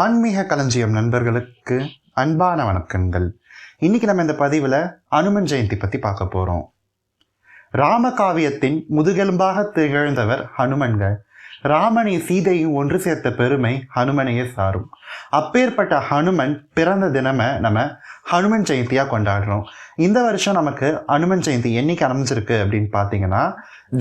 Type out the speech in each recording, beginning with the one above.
ஆன்மீக களஞ்சியம் நண்பர்களுக்கு அன்பான வணக்கங்கள். இன்னைக்கு நம்ம இந்த பதிவில் அனுமன் ஜெயந்தி பற்றி பார்க்க போகிறோம் ராமகாவியத்தின் முதுகெலும்பாக திகழ்ந்தவர் ஹனுமன்கள். ராமனை சீதையும் ஒன்று சேர்த்த பெருமை ஹனுமனையே சாரும். அப்பேற்பட்ட ஹனுமன் பிறந்த தினமை நம்ம ஹனுமன் ஜெயந்தியாக கொண்டாடுறோம். இந்த வருஷம் நமக்கு ஹனுமன் ஜெயந்தி என்னைக்கு அமைஞ்சிருக்கு அப்படின்னு பார்த்தீங்கன்னா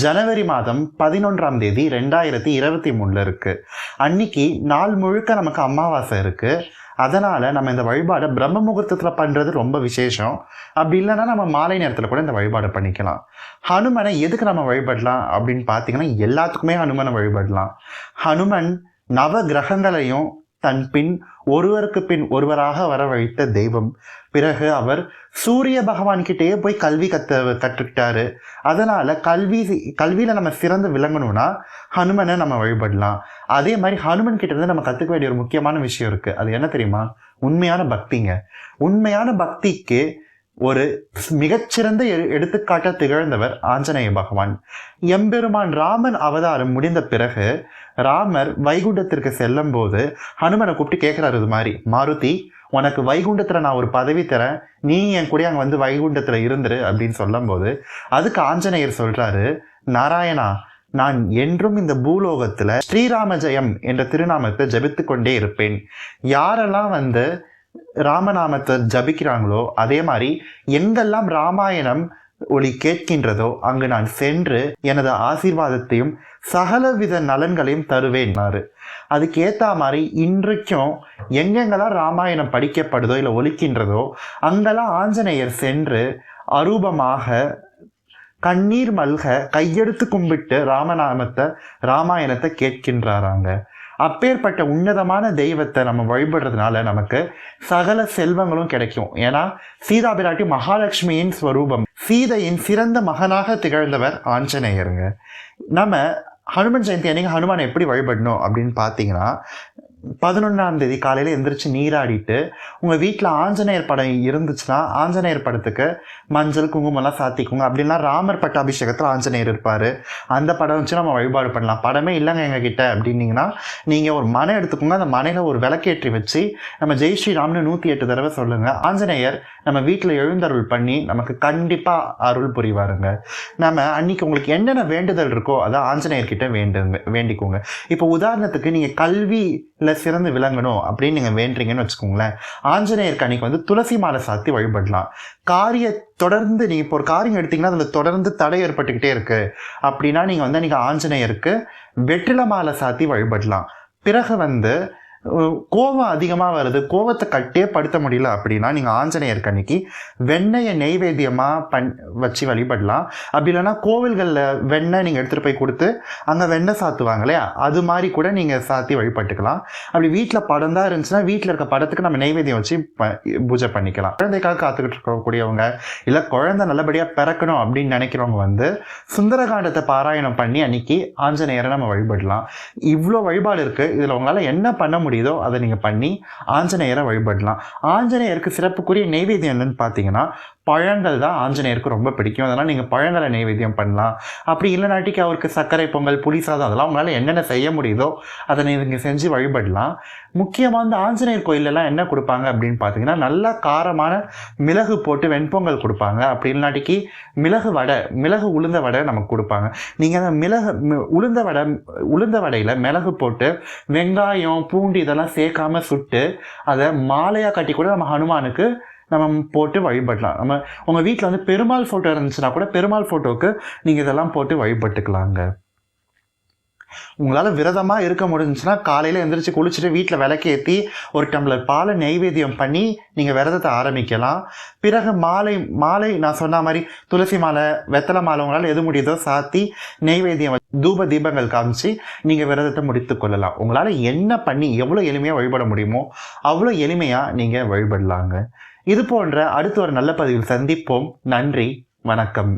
ஜனவரி மாதம் பதினொன்றாம் தேதி ரெண்டாயிரத்தி இருபத்தி மூணில் இருக்குது அன்னைக்கு நாள் முழுக்க நமக்கு அமாவாசை இருக்குது அதனால் நம்ம இந்த வழிபாடை பிரம்ம முகூர்த்தத்தில் பண்ணுறது ரொம்ப விசேஷம். அப்படி இல்லைன்னா நம்ம மாலை நேரத்தில் கூட இந்த வழிபாடை பண்ணிக்கலாம். ஹனுமனை எதுக்கு நம்ம வழிபடலாம் அப்படின்னு பார்த்தீங்கன்னா எல்லாத்துக்குமே ஹனுமனை வழிபடலாம். ஹனுமன் நவ கிரகங்களையும் தன் பின் ஒருவருக்கு பின் ஒருவராக வரவழைத்த தெய்வம். பிறகு அவர் சூரிய பகவான் கிட்டேயே போய் கல்வி கற்று கற்றுக்கிட்டாரு. அதனால கல்வி கல்வியில நம்ம சிறந்து விளங்கணும்னா ஹனுமனை நம்ம வழிபடலாம். அதே மாதிரி ஹனுமன் கிட்ட இருந்து நம்ம கத்துக்க வேண்டிய ஒரு முக்கியமான விஷயம் இருக்கு. அது என்ன தெரியுமா? உண்மையான பக்திங்க. உண்மையான பக்திக்கு ஒரு மிகச்சிறந்த எடுத்துக்காட்ட திகழ்ந்தவர் ஆஞ்சநேய பகவான். எம்பெருமான் ராமன் அவதாரம் முடிந்த பிறகு ராமர் வைகுண்டத்திற்கு செல்லும் போது ஹனுமனை கூப்பிட்டு கேட்குறாரு இது மாதிரி மாருதி உனக்கு வைகுண்டத்தில் நான் ஒரு பதவி தரேன். நீ என் கூட அங்கே வந்து வைகுண்டத்தில் இருந்துரு அப்படின்னு சொல்லும்போது அதுக்கு ஆஞ்சநேயர் சொல்றாரு நாராயணா நான் என்றும் இந்த பூலோகத்தில் ஸ்ரீராம ஜெயம் என்ற திருநாமத்தை ஜபித்து கொண்டே இருப்பேன். யாரெல்லாம் வந்து ராமநாமத்தை ஜபிக்கிறாங்களோ அதே மாதிரி எங்கெல்லாம் ராமாயணம் ஒளி கேட்கின்றதோ அங்கு நான் சென்று எனது ஆசீர்வாதத்தையும் சகலவித நலன்களையும் தருவேன்னாரு அதுக்கு ஏற்ற மாதிரி இன்றைக்கும் எங்கெங்கெல்லாம் ராமாயணம் படிக்கப்படுதோ இல்லை ஒலிக்கின்றதோ அங்கெல்லாம் ஆஞ்சநேயர் சென்று அரூபமாக கண்ணீர் மல்க கையெடுத்து கும்பிட்டு ராமநாமத்தை ராமாயணத்தை கேட்கின்றாராங்க. அப்பேற்பட்ட உன்னதமான தெய்வத்தை நம்ம வழிபடுறதுனால நமக்கு சகல செல்வங்களும் கிடைக்கும். ஏன்னா சீதா பிராட்டி மகாலட்சுமியின் ஸ்வரூபம். சீதையின் சிறந்த மகனாக திகழ்ந்தவர் ஆஞ்சநேயருங்க. நம்ம ஹனுமன் ஜெயந்தி அன்னைக்கு ஹனுமானை எப்படி வழிபடணும் அப்படின்னு பார்த்தீங்கன்னா பதினொன்றாம் தேதி காலையில் எந்திரிச்சு நீராடிட்டு உங்கள் வீட்டில் ஆஞ்சநேயர் படம் இருந்துச்சுன்னா ஆஞ்சநேயர் படத்துக்கு மஞ்சள் குங்குமம்லாம் சாத்திக்குங்க. அப்படின்னா ராமர் பட்டாபிஷேகத்தில் ஆஞ்சநேயர் இருப்பார். அந்த படம் வச்சு நம்ம வழிபாடு பண்ணலாம். படமே இல்லைங்க எங்ககிட்ட அப்படின்னீங்கன்னா நீங்கள் ஒரு மனை எடுத்துக்கோங்க. அந்த மனையில் ஒரு விளக்கேற்றி வச்சு நம்ம ஜெய் ஸ்ரீராம்னு நூற்றி எட்டு தடவை சொல்லுங்கள் ஆஞ்சநேயர் நம்ம வீட்டில் எழுந்தருள் பண்ணி நமக்கு கண்டிப்பாக அருள் புரிவாருங்க. நம்ம அன்னைக்கு உங்களுக்கு என்னென்ன வேண்டுதல் இருக்கோ அதை ஆஞ்சநேயர்கிட்ட வேண்டுங்க வேண்டிக்கோங்க. இப்போ உதாரணத்துக்கு நீங்கள் கல்வியில் சிறந்து விளங்கணும் அப்படின்னு நீங்கள் வேண்டுறீங்கன்னு வச்சுக்கோங்களேன். ஆஞ்சநேயருக்கு அன்னைக்கு வந்து துளசி மாலை சாத்தி வழிபடலாம். காரிய தொடர்ந்து நீங்கள் இப்போ ஒரு காரியம் எடுத்தீங்கன்னா அதில் தொடர்ந்து தடை ஏற்பட்டுக்கிட்டே இருக்கு. அப்படின்னா நீங்கள் வந்து அன்னைக்கு ஆஞ்சநேயருக்கு வெற்றில மாலை சாத்தி வழிபடலாம். பிறகு வந்து கோவம் அதிகமாக வருது. கோவத்தை கட்டே படுத்த முடியல அப்படின்னா நீங்கள் ஆஞ்சநேயருக்கு கண்ணிக்கு வெண்ணெயை நெய்வேத்தியமாக பண் வச்சு வழிபடலாம். அப்படி இல்லைன்னா கோவில்களில் வெண்ணெய் நீங்கள் எடுத்துகிட்டு போய் கொடுத்து அங்கே வெண்ணெய் சாத்துவாங்க இல்லையா? அது மாதிரி கூட நீங்கள் சாத்தி வழிபட்டுக்கலாம். அப்படி வீட்டில் படம் தான் இருந்துச்சுன்னா வீட்டில் இருக்க படத்துக்கு நம்ம நெய்வேத்தியம் வச்சு பூஜை பண்ணிக்கலாம். குழந்தைக்காக காத்துக்கிட்டு இருக்கக்கூடியவங்க இல்லை குழந்தை நல்லபடியாக பிறக்கணும் அப்படின்னு நினைக்கிறவங்க வந்து சுந்தரகாண்டத்தை பாராயணம் பண்ணி அன்னைக்கு ஆஞ்சநேயரை நம்ம வழிபடலாம். இவ்வளோ வழிபாடு இருக்குது இதில் உங்களால் என்ன பண்ண முடியும்? முடியுதோ அதை நீங்கள் பண்ணி ஆஞ்சநேயரை வழிபடலாம். ஆஞ்சநேயருக்கு சிறப்புக்குரிய நெய்வேத்தியம் என்னன்னு பார்த்தீங்கன்னா பழங்கள் தான் ஆஞ்சநேயருக்கு ரொம்ப பிடிக்கும். அதனால் நீங்கள் பழங்களை நைவேத்தியம் பண்ணலாம். அப்படி இல்லைனாட்டிக்கு அவருக்கு சர்க்கரை பொங்கல் புளி சாதம் அதெல்லாம் உங்களால் என்னென்ன செய்ய முடியுதோ அதை நீங்கள் செஞ்சு வழிபடலாம். முக்கியமாக இந்த ஆஞ்சநேயர் கோயிலெல்லாம் என்ன கொடுப்பாங்க அப்படின்னு பார்த்தீங்கன்னா நல்லா காரமான மிளகு போட்டு வெண்பொங்கல் கொடுப்பாங்க. அப்படி இல்லைனாட்டிக்கு மிளகு வடை மிளகு உளுந்த வடை நமக்கு கொடுப்பாங்க. நீங்கள் அந்த மிளகு உளுந்த வடை உளுந்த வடையில் மிளகு போட்டு வெங்காயம் பூண்டு இதெல்லாம் சேர்க்காம சுட்டு அதை மாலையாக கட்டி கூட நம்ம ஹனுமானுக்கு நம்ம போட்டு வழிபடலாம். நம்ம உங்கள் வீட்டில் வந்து பெருமாள் ஃபோட்டோ இருந்துச்சுன்னா கூட பெருமாள் ஃபோட்டோவுக்கு நீங்கள் இதெல்லாம் போட்டு வழிபட்டுக்கலாங்க. உங்களால் விரதமாக இருக்க முடிஞ்சுச்சுன்னா காலையில் எந்திரிச்சு குளிச்சுட்டு வீட்டில் விளக்கேற்றி ஒரு டம்ளர் பாலை நெய்வேத்தியம் பண்ணி நீங்கள் விரதத்தை ஆரம்பிக்கலாம். பிறகு மாலை மாலை நான் சொன்ன மாதிரி துளசி மாலை வெத்தலை மாலை உங்களால் எது முடியுதோ சாத்தி நெய்வேத்தியம் தூப தீபங்கள் காமிச்சு நீங்கள் விரதத்தை முடித்து கொள்ளலாம். உங்களால் என்ன பண்ணி எவ்வளோ எளிமையாக வழிபட முடியுமோ அவ்வளோ எளிமையாக நீங்கள் வழிபடலாங்க. இது போன்ற அடுத்த ஒரு நல்ல பதிவில் சந்திப்போம். நன்றி வணக்கம்.